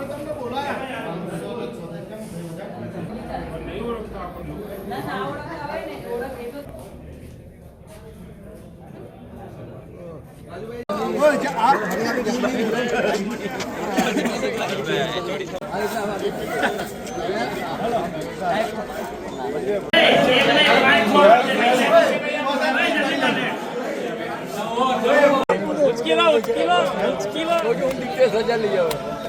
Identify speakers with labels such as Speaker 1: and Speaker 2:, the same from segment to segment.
Speaker 1: અમે તમને
Speaker 2: બોલાયા. નહીં
Speaker 3: ઓળખતા આપણને ઉચકી
Speaker 1: લો ઉચકી લો.
Speaker 3: ઉચકી લો હજાર લઈ આવે.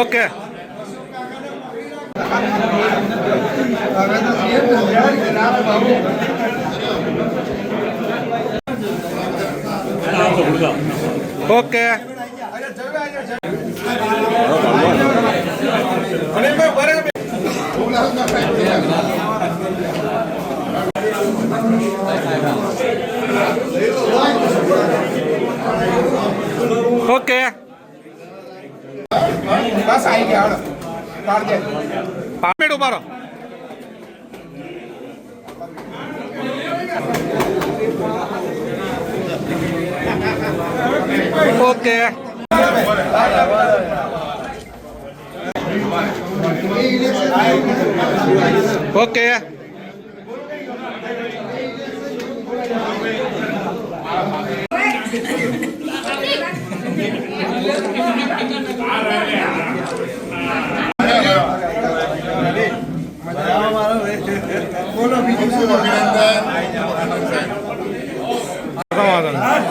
Speaker 2: ఓకే ఓకే
Speaker 4: ఓకే બસ આવી ગયા હાલો પાડ દે પામેડ ઉભારો ઓકે ઓકે વાંધો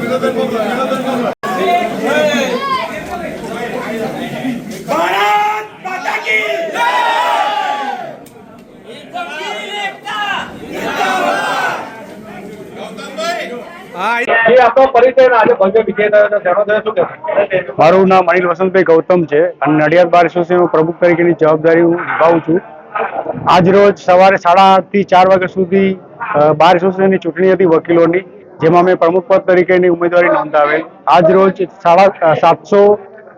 Speaker 4: বিনোদন
Speaker 5: મારું નામ અનિલ વસંતભાઈ ગૌતમ છે અને નડિયાદ બાર એસોસિએશનનો પ્રમુખ તરીકેની જવાબદારી હું નિભાવું છું. આજ સવારે સાડા આઠથી ચાર વાગ્યા સુધી બાર એસોસિએશનની ચૂંટણી હતી વકીલોની, જેમાં મેં પ્રમુખ પદ તરીકેની ઉમેદવારી નોંધાવેલ. આજ રોજ સાડા સાતસો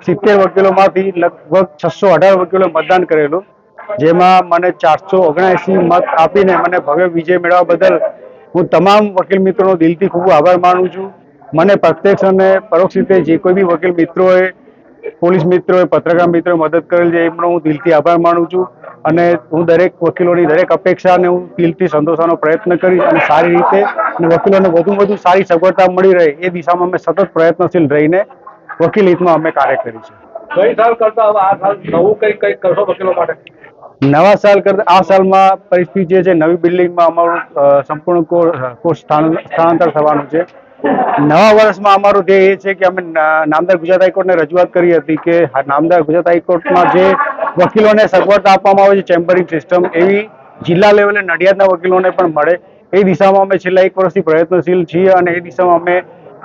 Speaker 5: સિત્તેર વકીલોમાંથી લગભગ છસો અઢાર વકીલોએ મતદાન કરેલું, જેમાં મને ચારસો ઓગણએંસી મત આપીને મને ભવ્ય વિજય મેળવવા બદલ હું તમામ વકીલ મિત્રોનો દિલથી ખૂબ આભાર માનું છું. મને પ્રત્યક્ષ અને પરોક્ષ રીતે જે કોઈ બી વકીલ મિત્રોએ, પોલીસ મિત્રોએ, પત્રકાર મિત્રોએ મદદ કરેલ છે, એમનો હું દિલથી આભાર માનું છું. અને હું દરેક વકીલોની દરેક અપેક્ષાને હું દિલથી સંતોષવાનો પ્રયત્ન કરીશ અને સારી રીતે અને વકીલોને વધુ વધુ સારી સગવડતા મળી રહે એ દિશામાં અમે સતત પ્રયત્નશીલ રહીને વકીલ હિતમાં અમે કાર્ય કરીશું.
Speaker 4: ગઈ સાલ કરતા આ સાલ નવું કઈ કઈ કરશો વકીલો માટે?
Speaker 5: નવા સાલ કરતા આ સાલમાં પરિસ્થિતિ જે છે, નવી બિલ્ડિંગમાં અમારું સંપૂર્ણ કોર્સ સ્થળાંતર થવાનું છે. નવા વર્ષમાં અમારું ધ્યેય એ છે કે અમે નામદાર ગુજરાત હાઈકોર્ટને રજૂઆત કરી હતી કે નામદાર ગુજરાત હાઈકોર્ટમાં જે વકીલોને સગવડતા આપવામાં આવે છે, ચેમ્બરિંગ સિસ્ટમ, એવી જિલ્લા લેવલે નડિયાદના વકીલોને પણ મળે. એ દિશામાં અમે છેલ્લા એક વર્ષથી પ્રયત્નશીલ છીએ અને એ દિશામાં અમે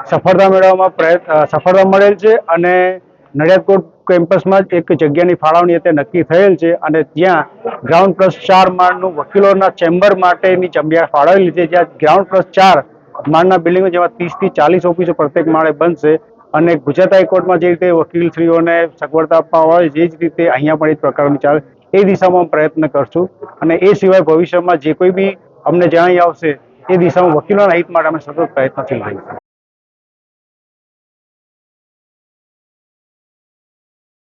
Speaker 5: સફળતા મેળવવામાં પ્રયત્ન સફળતા મળેલ છે અને નડિયાદ કોર્ટ કેમ્પસમાં જ એક જગ્યાની ફાળવણી અત્યારે નક્કી થયેલ છે અને ત્યાં ગ્રાઉન્ડ પ્લસ ચાર માળનું વકીલોના ચેમ્બર માટેની જગ્યા ફાળવેલી છે. જ્યાં ગ્રાઉન્ડ પ્લસ ચાર માળના બિલ્ડિંગમાં જેમાં ત્રીસથી ચાલીસ ઓફિસો પ્રત્યેક માળે બનશે અને ગુજરાત હાઈકોર્ટમાં જે રીતે વકીલશ્રીઓને સગવડતા આપવામાં આવે એ જ રીતે અહીંયા પણ એ પ્રકારની ચાલે એ દિશામાં પ્રયત્ન કરશું અને એ સિવાય ભવિષ્યમાં જે કોઈ બી અમને જણાઈ આવશે, એ દિશામાં વકીલોના હિત માટે અમે સતત પ્રયત્નશીલ રહીશું.